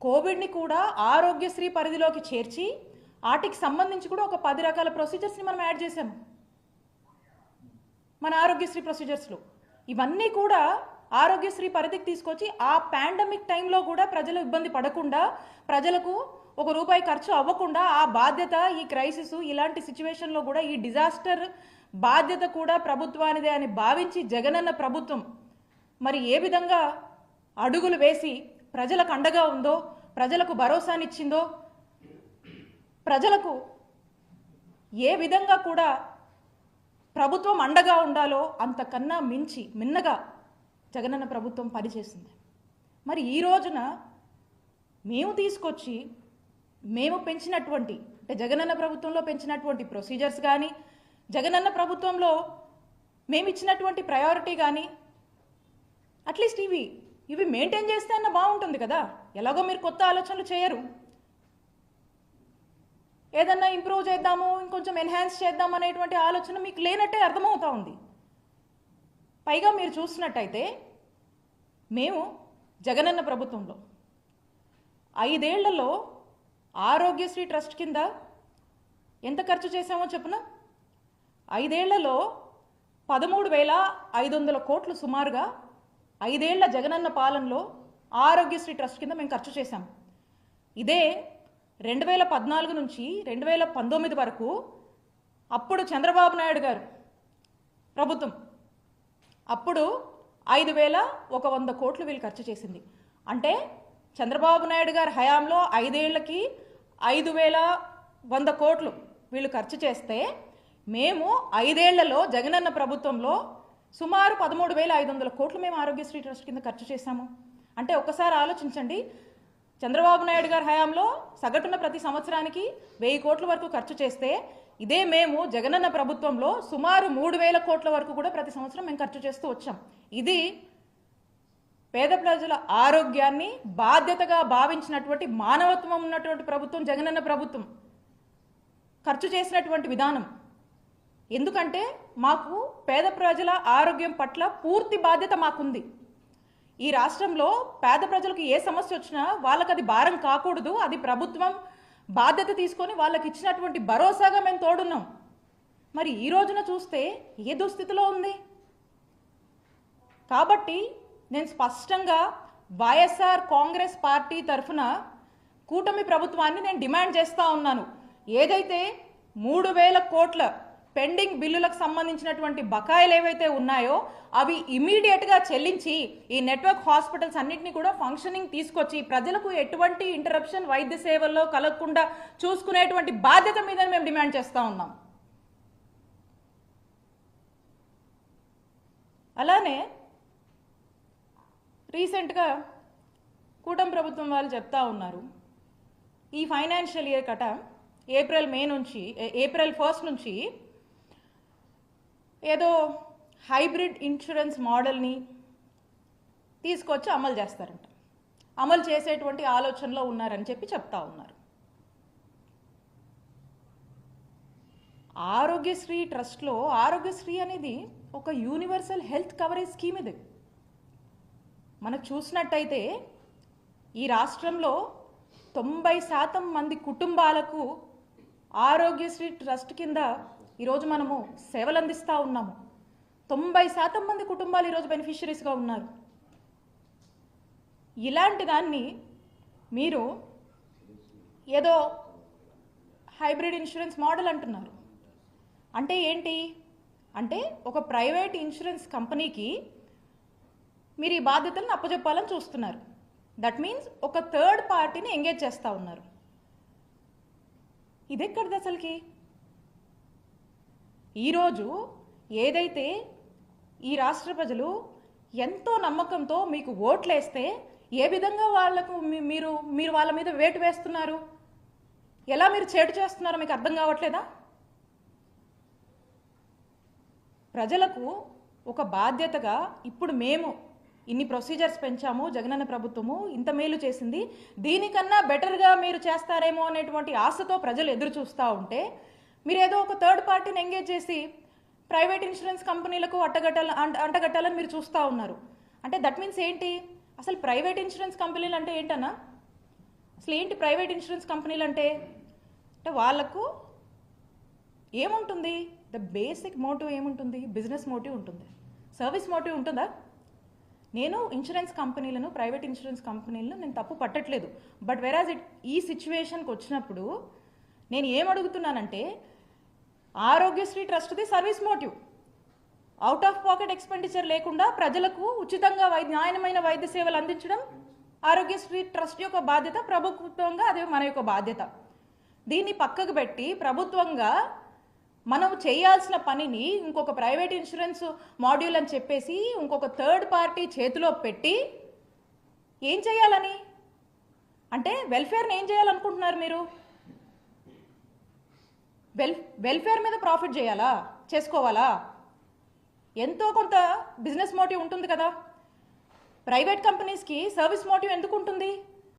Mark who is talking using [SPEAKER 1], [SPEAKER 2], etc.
[SPEAKER 1] కోవిడ్ని కూడా ఆరోగ్యశ్రీ పరిధిలోకి చేర్చి వాటికి సంబంధించి కూడా ఒక పది రకాల ప్రొసీజర్స్ని మనం యాడ్ చేసాము మన ఆరోగ్యశ్రీ ప్రొసీజర్స్లో. ఇవన్నీ కూడా ఆరోగ్యశ్రీ పరిధికి తీసుకొచ్చి ఆ పాండమిక్ టైంలో కూడా ప్రజలు ఇబ్బంది పడకుండా ప్రజలకు ఒక రూపాయి ఖర్చు అవ్వకుండా ఆ బాధ్యత ఈ క్రైసిస్ ఇలాంటి సిచ్యువేషన్లో కూడా ఈ డిజాస్టర్ బాధ్యత కూడా ప్రభుత్వానిదే అని భావించి జగనన్న ప్రభుత్వం మరి ఏ విధంగా అడుగులు వేసి ప్రజలకు అండగా ఉందో ప్రజలకు భరోసానిచ్చిందో ప్రజలకు ఏ విధంగా కూడా ప్రభుత్వం అండగా ఉండాలో అంతకన్నా మించి మిన్నగా జగనన్న ప్రభుత్వం పనిచేసింది. మరి ఈ రోజున మేము తీసుకొచ్చి మేము పెంచినటువంటి అంటే జగనన్న ప్రభుత్వంలో పెంచినటువంటి ప్రొసీజర్స్ కానీ జగనన్న ప్రభుత్వంలో మేము ఇచ్చినటువంటి ప్రయారిటీ కానీ అట్లీస్ట్ ఇవి ఇవి మెయింటైన్ చేస్తే అన్న బాగుంటుంది కదా. ఎలాగో మీరు కొత్త ఆలోచనలు చేయరు. ఏదన్నా ఇంప్రూవ్ చేద్దాము ఇంకొంచెం ఎన్హాన్స్ చేద్దాం అనేటువంటి ఆలోచన మీకు లేనట్టే అర్థమవుతా ఉంది. పైగా మీరు చూసినట్టయితే మేము జగనన్న ప్రభుత్వంలో ఐదేళ్ళలో ఆరోగ్యశ్రీ ట్రస్ట్ కింద ఎంత ఖర్చు చేశామో చెప్పున? ఐదేళ్ళలో పదమూడు వేల ఐదు వందల కోట్లు సుమారుగా ఐదేళ్ళ జగనన్న పాలనలో ఆరోగ్యశ్రీ ట్రస్ట్ కింద మేము ఖర్చు చేశాం. ఇదే రెండు వేల పద్నాలుగు నుంచి రెండు వేల పంతొమ్మిది వరకు అప్పుడు చంద్రబాబు నాయుడు గారు ప్రభుత్వం. అప్పుడు ఐదు వేల ఒక వంద కోట్లు వీళ్ళు ఖర్చు చేసింది. అంటే చంద్రబాబు నాయుడు గారి హయాంలో ఐదేళ్ళకి ఐదు వేల వంద కోట్లు వీళ్ళు ఖర్చు చేస్తే మేము ఐదేళ్ళలో జగనన్న ప్రభుత్వంలో సుమారు పదమూడు వేల ఐదు వందల కోట్లు మేము ఆరోగ్యశ్రీ ట్రస్ట్ కింద ఖర్చు చేశాము. అంటే ఒకసారి ఆలోచించండి. చంద్రబాబు నాయుడు గారి హయాంలో సగటున ప్రతి సంవత్సరానికి వెయ్యి కోట్ల వరకు ఖర్చు చేస్తే ఇదే మేము జగనన్న ప్రభుత్వంలో సుమారు మూడు వేల కోట్ల వరకు కూడా ప్రతి సంవత్సరం మేము ఖర్చు చేస్తూ వచ్చాం. ఇది పేద ప్రజల ఆరోగ్యాన్ని బాధ్యతగా భావించినటువంటి మానవత్వం ఉన్నటువంటి ప్రభుత్వం జగనన్న ప్రభుత్వం ఖర్చు చేసినటువంటి విధానం. ఎందుకంటే మాకు పేద ప్రజల ఆరోగ్యం పట్ల పూర్తి బాధ్యత మాకుంది. ఈ రాష్ట్రంలో పేద ప్రజలకు ఏ సమస్య వచ్చినా వాళ్ళకి అది భారం కాకూడదు. అది ప్రభుత్వం బాధ్యత తీసుకొని వాళ్ళకి ఇచ్చినటువంటి భరోసాగా మేము తోడున్నాం. మరి ఈ రోజున చూస్తే ఏ దుస్థితిలో ఉంది? కాబట్టి నేను స్పష్టంగా వైఎస్ఆర్ కాంగ్రెస్ పార్టీ తరఫున కూటమి ప్రభుత్వాన్ని నేను డిమాండ్ చేస్తూ ఉన్నాను. ఏదైతే మూడు వేల కోట్ల పెండింగ్ బిల్లులకు సంబంధించినటువంటి బకాయిలు ఏవైతే ఉన్నాయో అవి ఇమీడియట్గా చెల్లించి ఈ నెట్వర్క్ హాస్పిటల్స్ అన్నింటినీ కూడా ఫంక్షనింగ్ తీసుకొచ్చి ప్రజలకు ఎటువంటి ఇంటరప్షన్ వైద్య సేవల్లో కలగకుండా చూసుకునేటువంటి బాధ్యత మీద మేము డిమాండ్ చేస్తూ ఉన్నాం. అలానే రీసెంట్గా కూటమి ప్రభుత్వం వాళ్ళు చెప్తా ఉన్నారు. ఈ ఫైనాన్షియల్ ఇయర్ కట ఏప్రిల్ మే నుంచి ఏప్రిల్ ఫస్ట్ నుంచి ఏదో హైబ్రిడ్ ఇన్సూరెన్స్ మోడల్ని తీసుకొచ్చి అమలు చేస్తారంట. అమలు చేసేటువంటి ఆలోచనలో ఉన్నారని చెప్పి చెప్తా ఉన్నారు. ఆరోగ్యశ్రీ ట్రస్ట్లో ఆరోగ్యశ్రీ అనేది ఒక యూనివర్సల్ హెల్త్ కవరేజ్ స్కీమ్ ఇది. మనకు చూసినట్టయితే ఈ రాష్ట్రంలో తొంభై శాతం మంది కుటుంబాలకు ఆరోగ్యశ్రీ ట్రస్ట్ కింద ఈరోజు మనము సేవలు అందిస్తూ ఉన్నాము. తొంభై శాతం మంది కుటుంబాలు ఈరోజు బెనిఫిషరీస్గా ఉన్నారు. ఇలాంటి దాన్ని మీరు ఏదో హైబ్రిడ్ ఇన్సూరెన్స్ మోడల్ అంటున్నారు. అంటే ఏంటి? అంటే ఒక ప్రైవేట్ ఇన్సూరెన్స్ కంపెనీకి మీరు ఈ బాధ్యతలను అప్పచెప్పాలని చూస్తున్నారు. దట్ మీన్స్ ఒక థర్డ్ పార్టీని ఎంగేజ్ చేస్తూ ఉన్నారు. ఇదెక్కడిది అసలుకి? ఈరోజు ఏదైతే ఈ రాష్ట్ర ప్రజలు ఎంతో నమ్మకంతో మీకు ఓట్లేస్తే ఏ విధంగా వాళ్ళకు మీ- మీరు మీరు వాళ్ళ మీద వేటు వేస్తున్నారు? ఎలా మీరు చేటు చేస్తున్నారో మీకు అర్థం కావట్లేదా? ప్రజలకు ఒక బాధ్యతగా ఇప్పుడు మేము ఇన్ని ప్రొసీజర్స్ పెంచాము జగనన్న ప్రభుత్వము ఇంత మేలు చేసింది. దీనికన్నా బెటర్గా మీరు చేస్తారేమో అనేటువంటి ఆశతో ప్రజలు ఎదురు చూస్తూ ఉంటే మీరు ఏదో ఒక థర్డ్ పార్టీని ఎంగేజ్ చేసి ప్రైవేట్ ఇన్సూరెన్స్ కంపెనీలకు అట్టగట్టాల అంట- అంటగట్టాలని మీరు చూస్తూ ఉన్నారు. అంటే దట్ మీన్స్ ఏంటి? అసలు ప్రైవేట్ ఇన్సూరెన్స్ కంపెనీలు అంటే ఏంటన్నా? అసలు ఏంటి ప్రైవేట్ ఇన్సూరెన్స్ కంపెనీలు అంటే అంటే వాళ్ళకు ఏముంటుంది? ద బేసిక్ మోటివ్ ఏముంటుంది? బిజినెస్ మోటివ్ ఉంటుంది. సర్వీస్ మోటివ్ ఉంటుందా? నేను ఇన్సూరెన్స్ కంపెనీలను ప్రైవేట్ ఇన్సూరెన్స్ కంపెనీలను నేను తప్పు పట్టట్లేదు. బట్ వెరాజ్ ఇట్ ఈ సిచ్యువేషన్కి వచ్చినప్పుడు నేను ఏం అడుగుతున్నానంటే Aarogyasri ట్రస్ట్ది service motive. Out of pocket expenditure లేకుండా ప్రజలకు ఉచితంగా వైద్య న్యాయమైన వైద్య సేవలు అందించడం ఆరోగ్యశ్రీ ట్రస్ట్ యొక్క బాధ్యత ప్రభుత్వంగా అదే మన యొక్క బాధ్యత. దీన్ని పక్కకు పెట్టి ప్రభుత్వంగా మనం చేయాల్సిన పనిని ఇంకొక ప్రైవేట్ ఇన్సూరెన్స్ మాడ్యూల్ అని చెప్పేసి ఇంకొక థర్డ్ పార్టీ చేతిలో పెట్టి ఏం చేయాలని? అంటే వెల్ఫేర్ని ఏం చేయాలనుకుంటున్నారు మీరు? వెల్ వెల్ఫేర్ మీద ప్రాఫిట్ చేయాలా? చేసుకోవాలా? ఎంతో కొంత బిజినెస్ మోటివ్ ఉంటుంది కదా. ప్రైవేట్ కంపెనీస్కి సర్వీస్ మోటివ్ ఎందుకు ఉంటుంది?